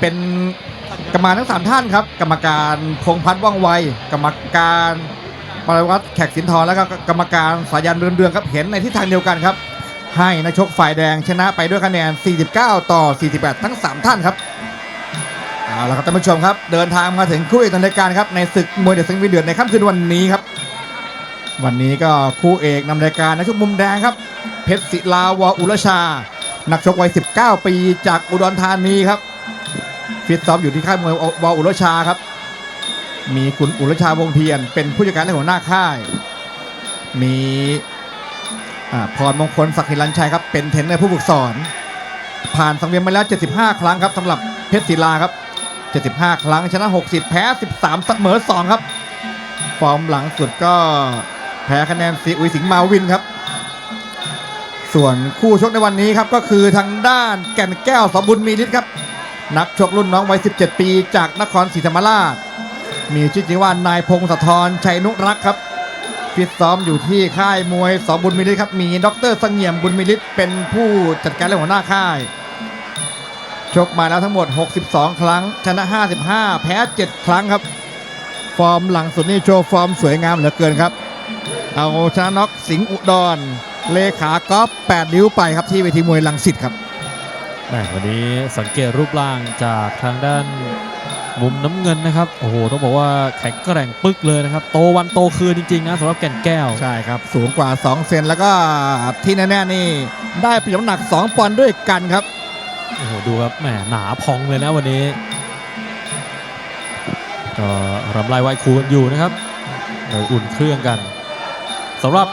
เป็นกรรมการทั้งสามท่านครับ กรรมการพงพัฒน์ว่องไว กรรมการปรวัตแขกสินทรแล้วก็กรรมการสายันเรืองเรืองครับเห็นในทิศทางเดียวกันครับ ให้นักชกฝ่ายแดงชนะไปด้วยคะแนน 49 ต่อ 48 ทั้ง 3 ท่านครับเอาละครับท่านผู้ชมครับ เดินทางมาถึงคู่เอกในรายการครับในศึกมวยเด็ดสังวีเดือดในค่ำคืนวันนี้ครับ วันนี้ก็คู่เอกนำรายการนักชกมุมแดงครับ เพชรศิลาวอุรชา นักชกวัย 19 ปีจากอุดรธานีครับ ฟิตซ้อมอยู่ที่ค่ายมวยวออุรชาครับ มีคุณอุรชาวงเทียนเป็นผู้จัดการและหัวหน้าค่าย มีพรมงคลศักดิ์หิรันชัยครับเป็นเทรนเนอร์ผู้ฝึกสอน ผ่านสังเวียนมาแล้ว 75 ครั้งครับสำหรับเพชรศิลาครับ 75 ครั้งชนะ 60 แพ้ 13 เสมอ 2 ครับ ฟอร์มหลังสุดก็แพ้คะแนนซีอุยสิงห์มาวินครับ ส่วนคู่ชกในวันนี้ครับก็คือทางด้านแก่นแก้วสมบุญมีฤทธิ์ครับ นักชกรุ่นน้องวัย 17 ปีจากนครศรีธรรมราช มีชื่อจริงว่านายพงศธรชัยนุรักษ์ครับฟิตซ้อมอยู่ที่ค่ายมวยสองบุญมิลิตครับ มีดรสงี่ยมบุญมิลิตเป็นผู้จัดการและหัวหน้าค่าย ชกมาแล้วทั้งหมด 62 ครั้ง ชนะ 55 แพ้ 7 ครั้งครับ ฟอร์มหลังสุดนี่โชว์ฟอร์มสวยงามเหลือเกินครับ เอาชนะน็อกสิงห์อุดร เลขากอล์ฟ8นิ้วไปครับที่เวทีมวยลังสิตครับ วันนี้สังเกตรูปร่างจากทางด้านมุมน้ำเงินนะครับ โอ้โห ต้องบอกว่าแข็งแกร่งปึกเลยนะครับ โตวันโตคืนจริงๆนะสำหรับแก่นแก้ว ใช่ครับ สูงกว่า 2 เซนแล้วก็ที่แน่ๆนี่ ได้เปรียบน้ำหนัก 2 ปอนด์ด้วยกันครับ โอ้โห ดูครับแหมหนาพองเลยนะวันนี้ ก็รำลายไวคูกันอยู่นะครับโดยอุ่นเครื่องกันสำหรับ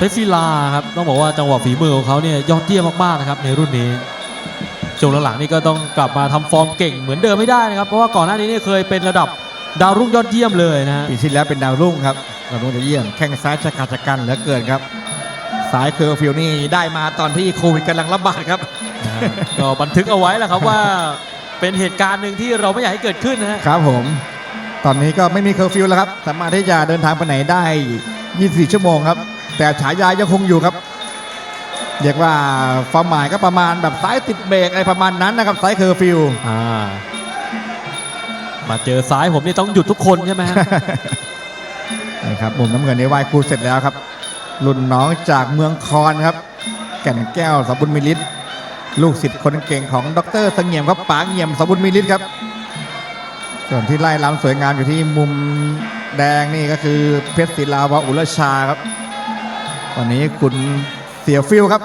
เพชรศิลาครับต้องบอกว่าจังหวะฝีมือของเขาเนี่ยยอดเยี่ยมมากๆนะครับในรุ่นนี้ช่วงหลังๆนี่ก็ต้องกลับมาทำฟอร์มเก่งเหมือนเดิมไม่ได้นะครับเพราะว่าก่อนหน้านี้เนี่ยเคยเป็นระดับดาวรุ่งยอดเยี่ยมเลยนะฮะปีที่แล้วเป็นดาวรุ่งครับดาวรุ่งจะเยี่ยมแข้งซ้ายชะกาจกันเหลือเกินครับสายเคอร์ฟิวนี่ได้มาตอนที่โควิดกำลังระบาดครับนะฮะก็บันทึกเอาไว้แหละครับว่าเป็นเหตุการณ์หนึ่งที่เราไม่อยากให้เกิดขึ้นนะฮะครับผม ตอนนี้ก็ไม่มีเคอร์ฟิวแล้วครับสามารถที่จะเดินทางไปไหนได้ 24 ชั่วโมงครับ แต่ฉายายังคงอยู่ครับเรียกว่าความหมายก็ประมาณแบบซ้ายติดเบรกอะไรประมาณนั้นนะครับซ้ายเคอร์ฟิวอ่ามาเจอซ้ายผมนี่ต้องหยุดทุกคนใช่ไหมฮะนะครับมุมน้ำเงินในวายครูเสร็จแล้วครับ รุ่นน้องจากเมืองคอนครับ แก่นแก้วสมบุญมิลิตลูกศิษย์คนเก่งของดรเสงี่ยมครับป๋าเงี่ยมสมบุญมิลิตครับ ส่วนที่ไล่ล้ำสวยงามอยู่ที่มุมแดงนี่ก็คือเพชรศิลาวะอุรชาครับ วันนี้คุณเสียฟิลครับ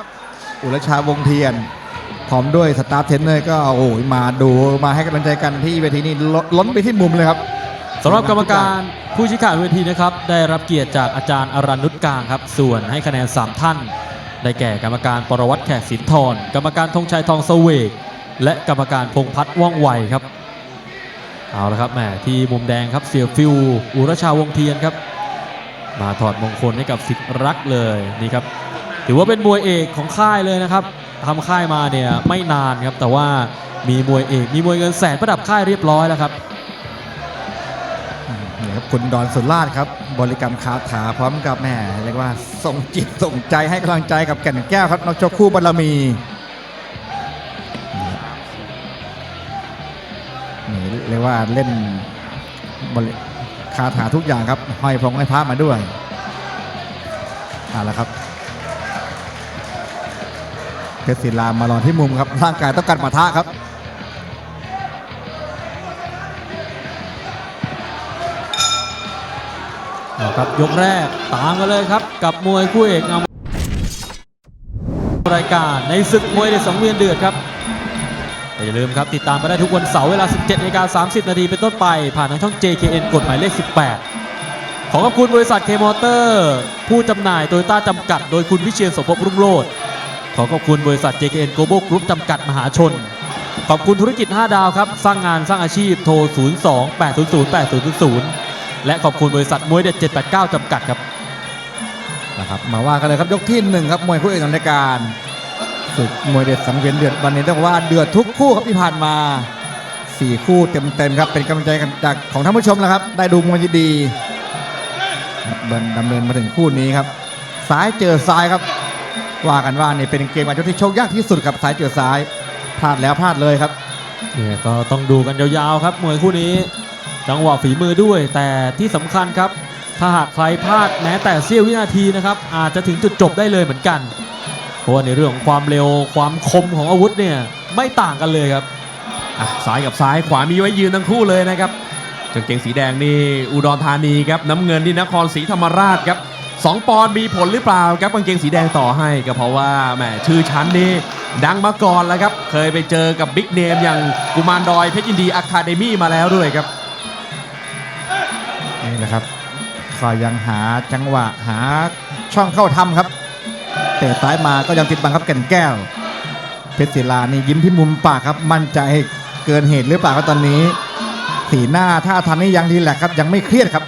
อุรชาวงเทียน พร้อมด้วยสตาร์เทนเนอร์ก็โอ้ยมาดูมาให้กำลังใจกันที่เวทีนี้ล้นไปที่มุมเลยครับสำหรับกรรมการผู้ชี้ขาดเวทีนะครับ ได้รับเกียรติจากอาจารย์อรันนุชกลางครับ ส่วนให้คะแนน 3 ท่าน ได้แก่กรรมการปรวัตแขกสินทรกรรมการธงชัยทองเสวกและกรรมการพงพัฒน์ว่องไวครับเอาละครับแหมที่มุมแดงครับเสียฟิวอุรชาวงเทียนครับ มาถอดมงคลให้กับสิทธิ์รักเลยนี่ครับถือว่าเป็นมวยเอกของค่ายเลยนะครับทำค่ายมาเนี่ยไม่นานครับแต่ว่ามีมวยเอกมีมวยเงินแสนประดับค่ายเรียบร้อยแล้วครับนี่ครับคุณดอนสุราชครับบริกรรมคาถาพร้อมกับแม่เรียกว่าส่งจิตส่งใจให้กำลังใจกับแก่นแก้วครับนักชกคู่บารมีนี่เรียกว่าเล่นบริ คาถาทุกอย่างครับห้อยพงให้พระมาด้วยเอาละครับเพชรศิลามารอที่มุมครับร่างกายต้องการปะทะครับเอาครับยกแรกตามกันเลยครับ กับมวยคู่เอกนำรายการในศึกมวยเด็ดสังเวียนเดือดครับ อย่าลืมครับ ติดตามไปได้ทุกวันเสาร์เวลา 17นาฬิกา30 นาทีเป็นต้นไป ผ่านทางช่อง JKN กฎหมายเลข 18 ขอขอบคุณบริษัทเคมอเตอร์ ผู้จำหน่ายโตโยต้าจำกัด โดยคุณวิเชียนสมภพรุ่งโรจน์ขอขอบคุณบริษัท JKN Global Group จำกัดมหาชน ขอบคุณธุรกิจ 5 ดาวครับ สร้างงานสร้างอาชีพโทร 02 800 8000 และขอบคุณบริษัทมวยเด็ด 789 จำกัดครับนะครับมาว่ากันเลยครับยกที่หนึ่งครับมวยคู่เอกนำรายการ ศึกมวยเด็ดสังเวียนเดือดวันนี้ต้องว่าเดือดทุกคู่ครับที่ผ่านมาสี่คู่เต็มๆครับเป็นกำลังใจกันจากของท่านผู้ชมแล้วครับ ได้ดูมวยดีครับเดินดำเนินมาถึงคู่นี้ครับซ้ายเจอซ้ายครับ ว่ากันว่านี่เป็นเกมการที่โชคยากที่สุดครับซ้ายเจอซ้ายพลาดแล้วพลาดเลยครับเนี่ยก็ต้องดูกันยาวๆครับมวยคู่นี้ จังหวะฝีมือด้วย แต่ที่สำคัญครับ ถ้าหากใครพลาดแม้แต่เสี้ยววินาทีนะครับ อาจจะถึงจุดจบได้เลยเหมือนกัน เพราะว่าในเรื่องของความเร็วความคมของอาวุธเนี่ยไม่ต่างกันเลยครับซ้ายกับซ้ายขวามีไว้ยืนทั้งคู่เลยนะครับกางเกงสีแดงนี่อุดรธานีครับน้ำเงินนี่นครศรีธรรมราชครับสองปอนด์มีผลหรือเปล่าครับกางเกงสีแดงต่อให้ก็เพราะว่าแหมชื่อชั้นนี่ดังมาก่อนแล้วครับ เคยไปเจอกับบิ๊กเนมอย่างกุมารดอยเพชรยินดีอะคาเดมี่มาแล้วด้วยครับนี่แหละครับก็ยังหาจังหวะหาช่องเข้าทำครับ เตะซ้ายมาก็ยังติดบังครับแก่นแก้ว เพชรศิลานี่ยิ้มที่มุมปากครับ มั่นใจเกินเหตุหรือเปล่าครับตอนนี้ สีหน้าท่าทางนี่ยังดีแหละครับ ยังไม่เครียดครับ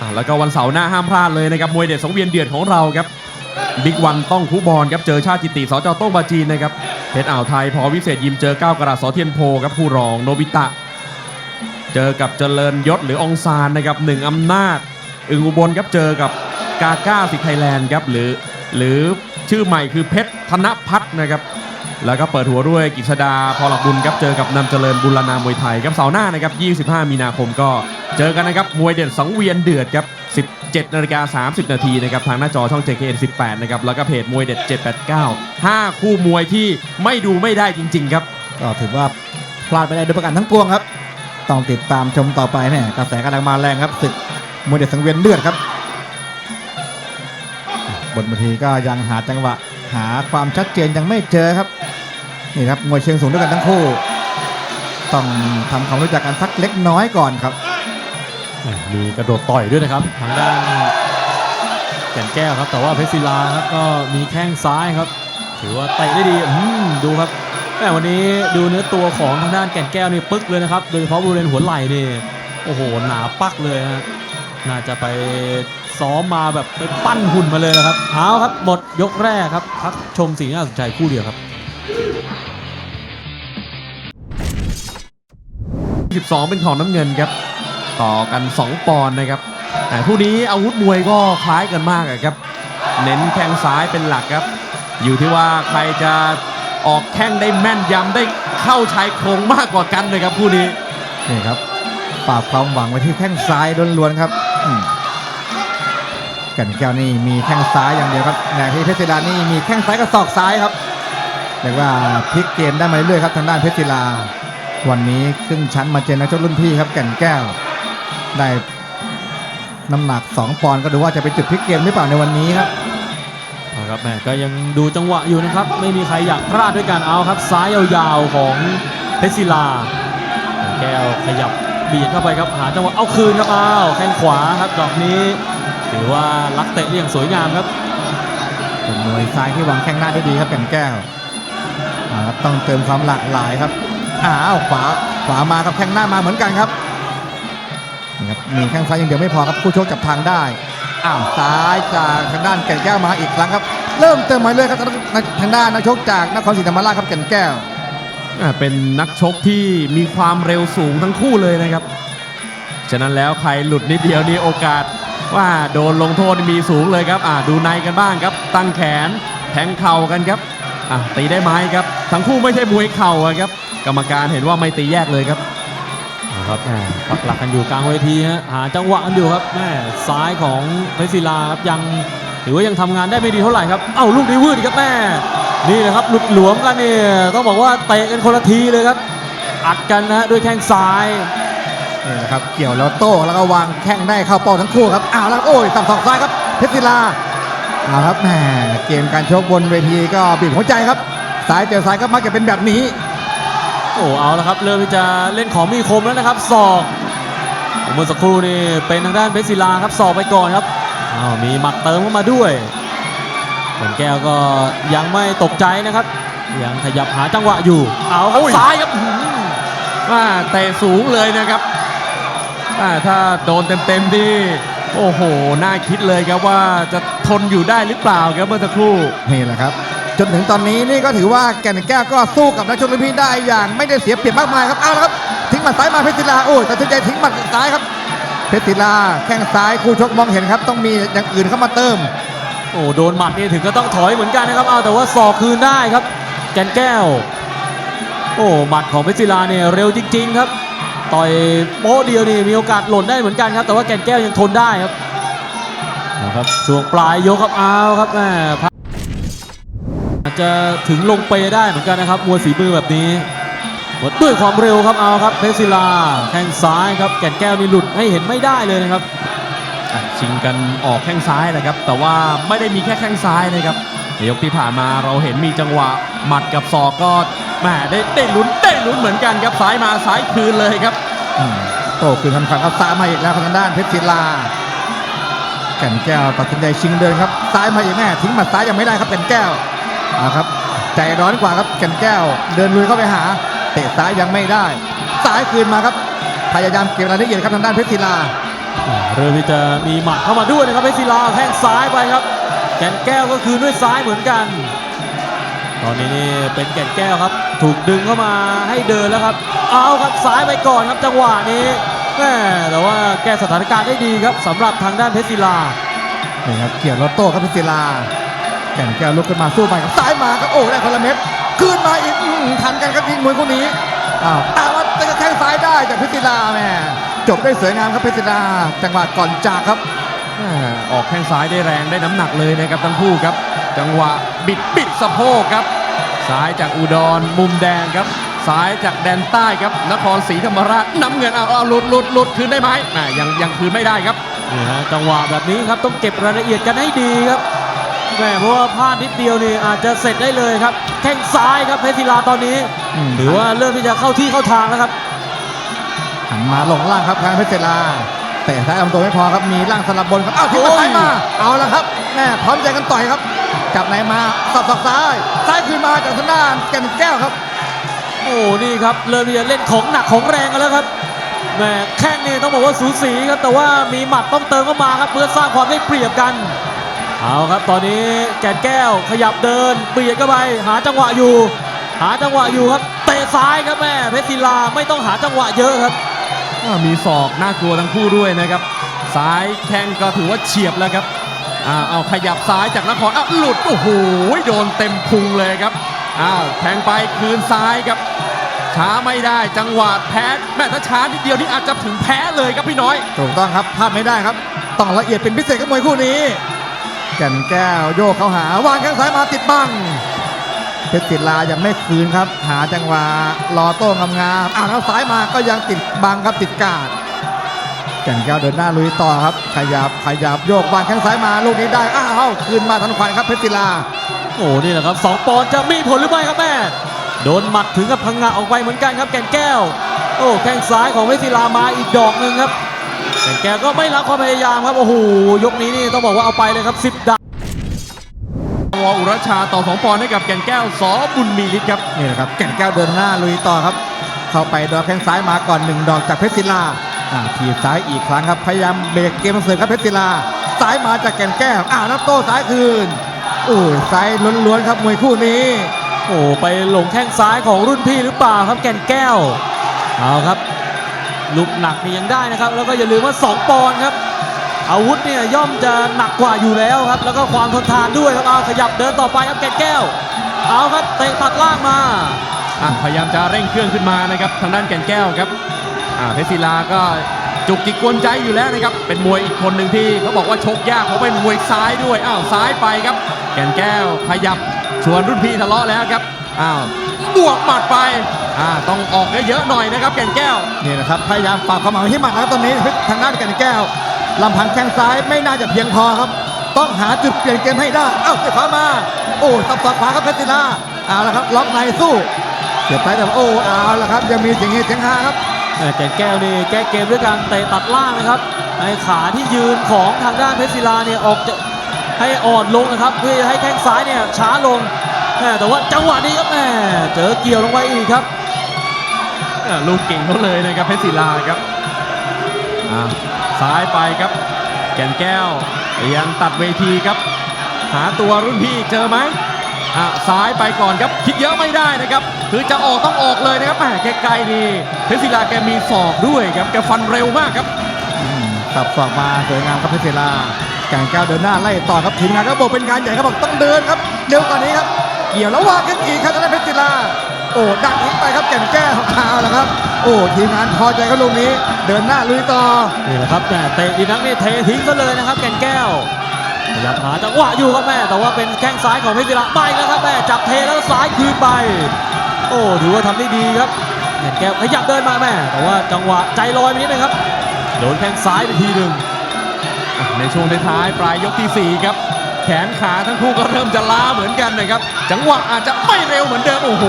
อะแล้วก็วันเสาร์หน้าห้ามพลาดเลยนะครับมวยเด็ดสังเวียนเดือดของเราครับบิ๊กวันต้องคู่บอลครับเจอชาติจิตติสจโต้งบาจีนนะครับเพชรอ่าวไทยพอวิเศษยิมเจอก้าวกระดาษสอเทียนโพครับคู่รองโนบิตะ เจอกับเจริญยศหรือองซานนะครับหนึ่งอำนาจ อึงอุบลครับเจอกับกาก้าสิทไทยแลนด์ครับหรือ หรือชื่อใหม่คือเพชรธนพัฒน์นะครับ แล้วก็เปิดหัวด้วยกิษดาพอหลักบุญครับเจอกับนำเจริญบุรณามวยไทยครับเสาร์หน้านะครับ 25 มีนาคมก็เจอกันนะครับมวยเด็ดสังเวียนเดือดครับ 17 นาฬิกา 30 นาทีนะครับทางหน้าจอช่อง JKN 18 นะครับแล้วก็เพจมวยเด็ด 789 5 คู่มวยที่ไม่ดูไม่ได้จริง ๆ ครับก็ถือว่าพลาดไม่ได้ด้วยประการทั้งปวงครับ ต้องติดตามชมต่อไปแม่กระแสกำลังมาแรงครับศึกมวยเด็ดสังเวียนเลือดครับ บนเวทีก็ยังหาจังหวะ หาความชัดเจนยังไม่เจอครับ นี่ครับมวยเชิงสูงด้วยกันทั้งคู่ ต้องทำความรู้จักกันสักเล็กน้อยก่อนครับ มีกระโดดต่อยด้วยนะครับทางด้านแก่นแก้วครับ แต่ว่าเพชรศิลาครับก็มีแข้งซ้ายครับ ถือว่าเตะได้ดีดูครับแม่วันนี้ดูเนื้อตัวของทางด้านแก่นแก้วนี่ปึ๊กเลยนะครับ โดยเฉพาะบริเวณหัวไหล่นี่โอ้โหหนาปักเลยฮะน่าจะไป ซ้อมมาแบบไปปั้นหุ่นมาเลยนะครับเอาครับหมดยกแรกครับพักชมสิ่งที่น่าสนใจคู่เดียวครับ 12 เป็นของน้ำเงินครับ ต่อกัน 2 ปอนด์นะครับแต่คู่นี้อาวุธมวยก็คล้ายกันมากอะครับ เน้นแข้งซ้ายเป็นหลักครับ อยู่ที่ว่าใครจะออกแข้งได้แม่นยำได้เข้าชายโครงมากกว่ากันเลยครับคู่นี้ นี่ครับฝากความหวังไว้ที่แข้งซ้ายล้วนๆครับอืม กันแก้วนี่มีแข้งซ้ายอย่างเดียวครับในที่เพชรศิลานี่มีแข้งซ้ายกับศอกซ้ายครับเรียกว่าพลิกเกมได้มาเรื่อยๆครับทางด้านเพชรศิลา วันนี้ขึ้นชั้นมาเจอนักชกรุ่นพี่ครับแก่นแก้ว ได้น้ำหนัก 2 ปอนด์ก็ดูว่าจะเป็นจุดพลิกเกมหรือเปล่าในวันนี้ครับครับแม่ก็ยังดูจังหวะอยู่นะครับ ไม่มีใครอยากพลาดด้วยการเอาครับ ซ้ายยาวๆของเพชรศิลา แก้วขยับเบียดเข้าไปครับหาจังหวะเอาคืนครับอ้าวแข้งขวาครับดอกนี้ ถือว่าลักเตะได้อย่างสวยงามครับเป็นมวยซ้ายที่วางแข้งหน้าได้ดีครับแก่นแก้วอ่าครับต้องเติมความหลากหลายครับอ้าวขวาขวามาครับแข้งหน้ามาเหมือนกันครับนี่ครับมีแข้งซ้ายอย่างเดียวไม่พอครับคู่ชกจับทางได้อ้าวซ้ายจากทางด้านแก่นแก้วมาอีกครั้งครับ เริ่มเติมมาเรื่อยครับทางด้านนักชกจากนครศรีธรรมราชครับแก่นแก้วอ่าเป็นนักชกที่มีความเร็วสูงทั้งคู่เลยนะครับ ฉะนั้นแล้วใครหลุดนิดเดียวนี่โอกาส ว่าโดนลงโทษมีสูงเลยครับอ่าดูในกันบ้างครับ ตั้งแขนแทงเข่ากันครับอ่าตีได้ไหมครับ ทั้งคู่ไม่ใช่มวยเข่าครับ กรรมการเห็นว่าไม่ตีแยกเลยครับครับแม่ปักหลักกันอยู่กลางเวทีฮะหาจังหวะกันอยู่ครับแม่ซ้ายของเพชรศิลาครับยังถือว่ายังทำงานได้ไม่ดีเท่าไหร่ครับ เอ้าลูกนี้วืดครับแม่นี่นะครับหลุดหลวมกันเนี่ยต้องบอกว่าเตะกันคนละทีเลยครับ อัดกันนะฮะด้วยแข้งซ้าย นี่นะครับ เกี่ยวแล้วโต้แล้วก็วางแข้งได้เข้าเป้าทั้งคู่ครับอ้าวแล้วโอ้ยสับสอกซ้ายครับเพชรศิลาเอาครับแหมเกมการชกบนเวทีก็บีบหัวใจครับซ้ายเจอซ้ายก็มักจะเป็นแบบนี้ โอ้เอาละครับ เริ่มที่จะเล่นของมีคมแล้วนะครับศอกเมื่อสักครู่นี่เป็นทางด้านเพชรศิลาครับศอกไปก่อนครับอ้าวมีหมัดเติมเข้ามาด้วยผลแก้วก็ยังไม่ตกใจนะครับ ยังขยับหาจังหวะอยู่ เอาครับโอ้ยซ้ายครับอื้อหือว่าเตะสูงเลยนะครับอ่า ถ้าโดนเต็มๆที่โอ้โห น่าคิดเลยครับว่าจะทนอยู่ได้หรือเปล่าครับเมื่อสักครู่นี่แหละครับ จนถึงตอนนี้นี่ก็ถือว่าแก่นแก้วก็สู้กับนักชกรุ่นพี่ได้อย่างไม่ได้เสียเปรียบมากมายครับ เอาละครับ ทิ้งหมัดซ้ายมาเพชรศิลาโอ้ยตัดสินใจทิ้งหมัดซ้ายครับเพชรศิลาแข้งซ้ายคู่ชกมองเห็นครับ ต้องมีอย่างอื่นเข้ามาเติม โอ้โดนหมัดนี่ถึงก็ต้องถอยเหมือนกันนะครับเอาแต่ว่าศอกคืนได้ครับ แก่นแก้ว โอ้อ้หมัดของเพชรศิลาเนี่ยเร็วจริง ๆ ครับ ต่อยโป๊ะเดียวนี่มีโอกาสหล่นได้เหมือนกันครับ แต่ว่าแก่นแก้วยังทนได้ครับนะครับช่วงปลายยกครับเอาครับแม่พักอาจจะถึงลงเปได้เหมือนกันนะครับมวยฝีมือแบบนี้หมดด้วยความเร็วครับเอาครับเพชรศิลาแข้งซ้ายครับแก่นแก้วนี่หลุดให้เห็นไม่ได้เลยนะครับอะชิงกันออกแข้งซ้ายแหละครับ แต่ว่าไม่ได้มีแค่แข้งซ้ายนะครับในยกที่ผ่านมาเราเห็นมีจังหวะหมัดกับศอกก็ แหมได้ได้ลุ้นได้ลุ้นเหมือนกันครับซ้ายมาซ้ายคืนเลยครับอืมโต้คืนทันควันครับซ้ายมาอีกแล้วทางด้านเพชรศิลาแก่นแก้วตัดสินใจชิงเดินครับซ้ายมาอีกแน่ทิ้งหมัดซ้ายยังไม่ได้ครับแก่นแก้วเอาครับใจร้อนกว่าครับแก่นแก้ว เดินลุยเข้าไปหาเตะซ้ายยังไม่ได้ซ้ายคืนมาครับพยายามเก็บรายละเอียดครับทางด้านเพชรศิลาเริ่มที่จะมีหมัดเข้ามาด้วยนะครับเพชรศิลาแข้งซ้ายไปครับ แก่นแก้วก็คืนด้วยซ้ายเหมือนกัน ตอนนี้นี่เป็นแก่นแก้วครับ ถูกดึงเข้ามาให้เดินแล้วครับ เอาครับซ้ายไปก่อนครับจังหวะนี้แม่แต่ว่าแก้สถานการณ์ได้ดีครับสำหรับทางด้านเพชรศิลานี่ครับเกี่ยวรถโต้ครับเพชรศิลาแก่นแก้วลุกขึ้นมาสู้ไปครับซ้ายมาครับโอ้ได้คนละเม็ดคืนมาอีกอื้อหือทันกันครับยิงมวยคู่นี้อ้าวแต่ว่าจะแข้งซ้ายได้จากเพชรศิลาแม่จบได้สวยงามครับเพชรศิลาจังหวะก่อนจากครับแหม่ออกแข้งซ้ายได้แรงได้น้ำหนักเลยนะครับทั้งคู่ครับ จังหวะ บิดบิดสะโพกครับซ้ายจากอุดรมุมแดงครับซ้ายจากแดนใต้ครับนครศรีธรรมราชน้ำเงินเอาเอาหลุดหลุดหลุดคืนได้ไหมแหม่ยังยังคืนไม่ได้ครับนี่ฮะจังหวะแบบนี้ครับต้องเก็บรายละเอียดกันให้ดีครับแม่เพราะว่าพลาดนิดเดียวนี่อาจจะเสร็จได้เลยครับ แข้งซ้ายครับเพชรศิลาตอนนี้อืมถือว่าเริ่มที่จะเข้าที่เข้าทางแล้วครับหันมาลงล่างครับทางเพชรศิลาเตะซ้ายลำตัวไม่พอครับมีล่างสลับบนครับอ้าวทิ้งมาซ้ายมาเอาละครับแม่พร้อมใจกันต่อยครับ จับไหนมาสับศอกซ้ายซ้ายคืนมาจากทางด้านแก่นแก้วครับ โอ้นี่ครับเริ่มที่จะเล่นของหนักของแรงกันแล้วครับแหม่แข้งนี่ต้องบอกว่าสูสีครับแต่ว่ามีหมัดต้องเติมเข้ามาครับเพื่อสร้างความได้เปรียบกันเอาครับ ตอนนี้แก่นแก้วขยับเดินเบียดเข้าไปหาจังหวะอยู่ หาจังหวะอยู่ครับเตะซ้ายครับแม่เพชรศิลาไม่ต้องหาจังหวะเยอะครับอ่ามีศอกน่ากลัวทั้งคู่ด้วยนะครับ ซ้ายแข้งก็ถือว่าเฉียบแล้วครับ อ่าเอาขยับซ้ายจากนครอ้าวหลุดโอ้โหโดนเต็มพุงเลยครับอ้าวแทงไปคืนซ้ายครับ ช้าไม่ได้จังหวะแพ้แม่ถ้าช้านิดเดียวนี่อาจจะถึงแพ้เลยครับพี่น้อยถูกต้องครับพลาดไม่ได้ครับต้องละเอียดเป็นพิเศษกับมวยคู่นี้ แก่นแก้วโยกเข้าหาวางแข้งซ้ายมาติดบังเพชรศิลายังไม่คืนครับ หาจังหวะรอโต้งามๆอ่าแล้วซ้ายมาก็ยังติดบังครับติดกาด แก่นแก้วเดินหน้าลุยต่อครับ ขยับขยับโยกวางแข้งซ้ายมาลูกนี้ได้อ้าวคืนมาทันควันครับเพชรศิลาโอ้นี่แหละครับสองปอนด์จะมีผลหรือไม่ครับแม่โดนหมัดถึงกับพังงะออกไปเหมือนกันครับ แก่นแก้ว โอ้แข้งซ้ายของเพชรศิลามาอีกดอกหนึ่งครับ แก่นแก้วก็ไม่รักความพยายามครับโอ้โหยกนี้นี่ต้องบอกว่าเอาไปเลยครับสิบดาบวอุรชาต่อสองปอนด์ให้กับแก่นแก้วสอบุญมีฤทธิ์ครับนี่แหละครับแก่นแก้วเดินหน้าลุยต่อครับ เข้าไปดอกแข้งซ้ายมาก่อนหนึ่งดอกจากเพชรศิลาอ่า ทีบซ้ายอีกครั้งครับ พยายามเบรกเกมเสริมครับเพชรศิลาซ้ายมาจากแก่นแก้วอ้าวแล้วโต้ซ้ายคืนโอ้ยซ้ายล้วนๆครับมวยคู่นี้ โอ้ไปหลงแข้งซ้ายของรุ่นพี่หรือเปล่าครับแก่นแก้วเอาครับลูกหนักนี่ยังได้นะครับ แล้วก็อย่าลืมว่าสองปอนด์ครับ อาวุธเนี่ยย่อมจะหนักกว่าอยู่แล้วครับ แล้วก็ความทนทานด้วยครับเอาขยับเดินต่อไปครับแก่นแก้ว เอาครับเตะตัดล่างมาอะพยายามจะเร่งเครื่องขึ้นมานะครับทางด้านแก่นแก้วครับอ่า เพชรศิลาก็จุกจิกกวนใจอยู่แล้วนะครับ เป็นมวยอีกคนหนึ่งที่เขาบอกว่าชกยากเพราเป็นมวยซ้ายด้วย อ้าวซ้ายไปครับ แก่นแก้วขยับชวนรุ่นพี่ทะเลาะแล้วครับ อ้าวบวกหมัดไป อ่าต้องออกเยอะๆหน่อยนะครับ แก่นแก้วนี่นะครับพยายามปราบความหมายที่หมัดนะครับตอนนี้ทางด้านแก่นแก้วลำพังแข้งซ้ายไม่น่าจะเพียงพอครับ ต้องหาจุดเปลี่ยนเกมให้ได้ เอ้าเตะขวามา โอ้ตับศอกขวาครับเพชรศิลาเอาละครับล็อกในสู้เสียบซ้ายแต่โอ้เอาละครับยังมีเสียงเฮเสียงฮาครับ แม่แก่นแก้วนี่แก้เกมด้วยการเตะตัดล่างนะครับให้ขาที่ยืนของทางด้านเพชรศิลาเนี่ยออกจะให้อ่อนลงนะครับ เพื่อให้แข้งซ้ายเนี่ยช้าลงแม่แต่ว่าจังหวะนี้ครับแม่เจอเกี่ยวลงไปอีกครับอ่าลูกเก่งเขาเลยนะครับเพชรศิลาครับอ่าซ้ายไปครับ แก่นแก้วพยายามตัดเวทีครับ หาตัวรุ่นพี่เจอไหม อะซ้ายไปก่อนครับคิดเยอะไม่ได้นะครับคือจะออกต้องออกเลยนะครับแหมแกไกลนี่เพชรศิลาแกมีศอกด้วยครับแกฟันเร็วมากครับอืมสับศอกมาสวยงามครับเพชรศิลาแก่นแก้วเดินหน้าไล่ต่อครับทีมงานก็บอกเป็นการใหญ่ครับบอกต้องเดินครับเร็วกว่านี้ครับ เกี่ยวแล้ววางกันอีกครับทางด้านเพชรศิลาโอ้ดักทิ้งไปครับแก่นแก้วเอาละครับ โอ้ทีมงานพอใจครับลูกนี้ เดินหน้าลุยต่อนี่แหละครับแม่เตะดีนักนี่เททิ้งซะเลยนะครับ แก่นแก้ว พยายามหาจังหวะอยู่ครับแม่ แต่ว่าเป็นแข้งซ้ายของเพชรศิลาไม่แล้วครับแม่จับเทแล้วซ้ายคืนไป โอ้ถือว่าทำได้ดีครับแก่นแก้วขยับเดินมาแม่ แต่ว่าจังหวะใจลอยไปนิดนึงครับโดนแข้งซ้ายไปทีหนึ่งในช่วงท้ายๆปลายยกทีสี่ 4 ครับ แขนขาทั้งคู่ก็เริ่มจะล้าเหมือนกันนะครับ จังหวะอาจจะไม่เร็วเหมือนเดิม โอ้โห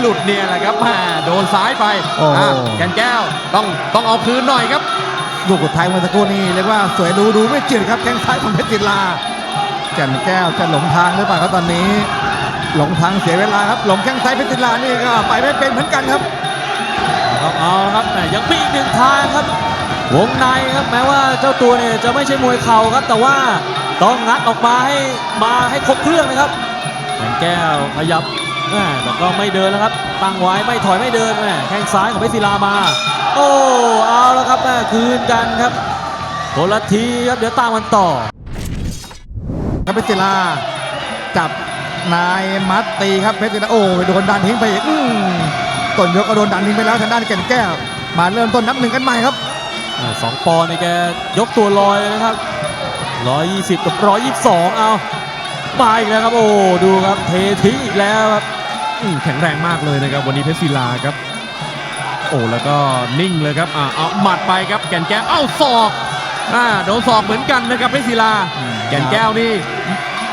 หลุดเนี่ยแหละครับแหม่โดนซ้ายไปโอ้อะแกนแก้วต้องต้องเอาคืนหน่อยครับ ลูกสุดท้ายเมื่อสักครู่นี้เรียกว่าสวยดูดูไม่จืดครับแข้งซ้ายของเพชรศิลาแก่นแก้วจะหลงทางหรือเปล่าครับตอนนี้ หลงทางเสียเวลาครับ หลงแข้งซ้ายเพชรศิลานี่ก็ไปไม่เป็นเหมือนกันครับครับเอาละครับแต่ยังมีอีกหนึ่งทางครับ วงในครับแม้ว่าเจ้าตัวเนี่ยจะไม่ใช่มวยเข่าครับ แต่ว่าต้องงัดออกมาให้มาให้ครบเครื่องนะครับแสนแก้วขยับ แม่แต่ก็ไม่เดินแล้วครับ ตั้งไว้ไม่ถอยไม่เดินแม่แข้งซ้ายของเพชรศิลามา โอ้เอาแล้วครับแม่คืนกันครับคนละทีครับเดี๋ยวตามกันต่อครับเพชรศิลาจับนายมัดตีครับเพชรศิลาโอ้ยโดนดันทิ้งไปอีกอืมต้นยกก็โดนดันทิ้งไปแล้วทางด้านแก่นแก้ว มาเริ่มต้นนับหนึ่งกันใหม่ครับอ่าสองปอนด์นี่แกยกตัวลอยเลยนะครับ120 กับ 122 เอามาอีกแล้วครับ โอ้ ดูครับ เททิ้งอีกแล้วครับอืม แข็งแรงมากเลยนะครับ วันนี้เพชรศิลาครับ โอ้แล้วก็นิ่งเลยครับอ่าเอาหมัดไปครับแก่นแก้วเอ้าศอกอ่าโดนศอกเหมือนกันนะครับเพชรศิลาอืมแก่นแก้วนี่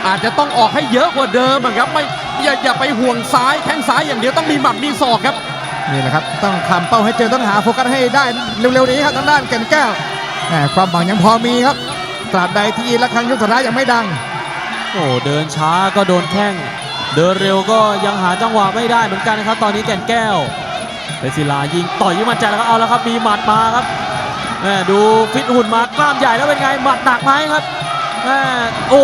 อาจจะต้องออกให้เยอะกว่าเดิมอะครับไม่อย่าอย่าไปห่วงซ้ายแข้งซ้ายอย่างเดียวต้องมีหมัดมีศอกครับนี่แหละครับต้องทำเป้าให้เจอต้องหาโฟกัสให้ได้เร็วๆนี้ครับทางด้านแก่นแก้วแหมความหวังยังพอมีครับตราบใดที่ระฆังยกสุดท้ายยังไม่ดัง โอ้เดินช้าก็โดนแข้ง เดินเร็วก็ยังหาจังหวะไม่ได้เหมือนกันนะครับ ตอนนี้แก่นแก้วเพชรศิลายิงต่อยยิงมั่นใจแล้วครับเอาแล้วครับ มีหมัดมาครับแม่ดูฟิตหุ่นมากล้ามใหญ่แล้วเป็นไงหมัดหนักไหมครับแม่โอ้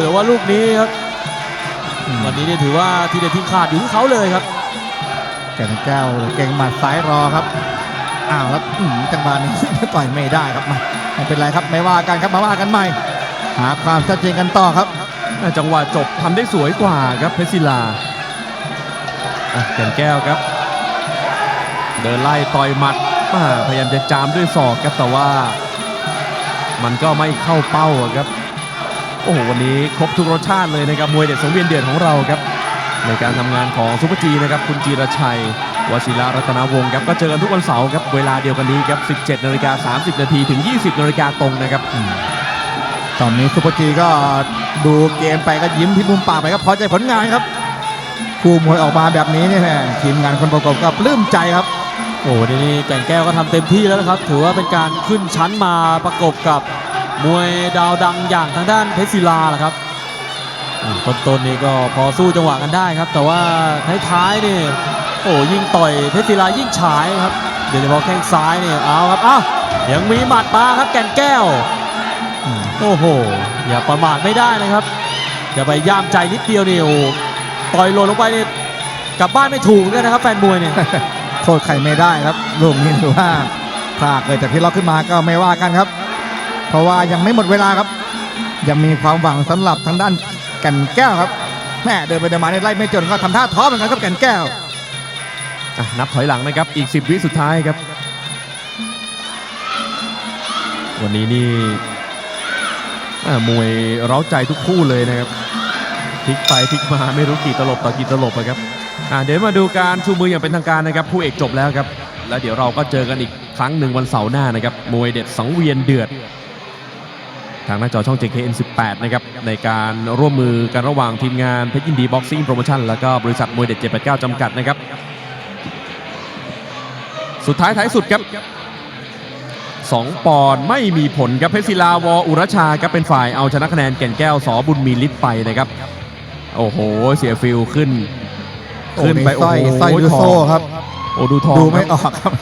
แต่ว่าลูกนี้ครับวันนี้เนี่ยถือว่าทีเด็ดทีขาดอยู่ที่เขาเลยครับ แก่นแก้วเก่งหมัดซ้ายรอครับอ้าวแล้วจังหวะนี้ต่อยไม่ได้ครับมาไม่เป็นไรครับไม่ว่ากันครับมาว่ากันใหม่ หาความชัดเจนกันต่อครับ จังหวะจบทำได้สวยกว่าครับเพชรศิลาแก่นแก้วครับ เดินไล่ต่อยหมัดอ่าพยายามจะจามด้วยศอกครับแต่ว่า มันก็ไม่เข้าเป้าครับ โอ้โหวันนี้ครบทุกรสชาติเลยนะครับมวยเด็ดสังเวียนเดือดของเราครับ ในการทำงานของซุปเปอร์จีนะครับคุณจีรชัยวชิระรัตนวงศ์ครับก็เจอกันทุกวันเสาร์ครับเวลาเดียวกันนี้ครับ 17นาฬิกา30 นาทีถึง 20นาฬิกาตรงนะครับ ตอนนี้ซุปเปอร์จีก็ดูเกมไปก็ยิ้มที่มุมปากไปครับพอใจผลงานครับ คู่มวยออกมาแบบนี้เนี่ยแหมทีมงานคนประกอบก็ปลื้มใจครับ โอ้วันนี้แก่นแก้วก็ทำเต็มที่แล้วนะครับ ถือว่าเป็นการขึ้นชั้นมาประกบกับมวยดาวดังอย่างทางด้านเพชรศิลาแหละครับต้นๆนี่ก็พอสู้จังหวะกันได้ครับ แต่ว่าท้ายๆนี่โอ้ยิ่งต่อยเพชรศิลายิ่งฉายครับโดยเฉพาะแข้งซ้ายนี่เอาครับอ้าวยังมีหมัดมาครับแก่นแก้ว โอ้โห อย่าประมาทไม่ได้นะครับ อย่าไปย่ามใจนิดเดียวนี่โอ้ต่อยหล่นลงไปนี่กลับบ้านไม่ถูกเหมือนกันนะครับแฟนมวยเนี่ยโทษใครไม่ได้ครับลูกนี้ถือว่าถ้าเกิดจากที่ล็อกขึ้นมาก็ไม่ว่ากันครับ เพราะว่ายังไม่หมดเวลาครับ ยังมีความหวังสำหรับทางด้านแก่นแก้วครับแม่เดินไปเดินมาในไล่ไม่จนก็ทำท่าท้อเหมือนกันครับแก่นแก้วอะนับถอยหลังนะครับอีก 10 วิสุดท้ายครับ วันนี้นี่อะ มวยเร้าใจทุกคู่เลยนะครับพลิกไปพลิกมาไม่รู้กี่ตลบต่อกี่ตลบอะครับเดี๋ยวมาดูการชูมืออย่างเป็นทางการนะครับคู่เอกจบแล้วครับ แล้วเดี๋ยวเราก็เจอกันอีกครั้งหนึ่งวันเสาร์หน้านะครับมวยเด็ดสังเวียนเดือด ทางหน้าจอช่อง JKN 18 นะครับในการร่วมมือกันระหว่างทีมงานเพชรยินดีบ็อกซิ่งโปรโมชั่นแล้วก็บริษัทมวยเด็ด789จำกัดนะครับ สุดท้ายท้ายสุดครับ 2 ปอนด์ไม่มีผลครับเพชรศิลาวออุรชาครับเป็นฝ่ายเอาชนะคะแนนแก่นแก้วสอบุญมีฤทธิ์ไปนะครับ โอ้โห เสียฟิลขึ้นโอ้ขึ้นมีไปสร้อยโอ้โหสร้อยดูโซ่ทองครับ โอ้ดูทองดูไม่ครับออกครับ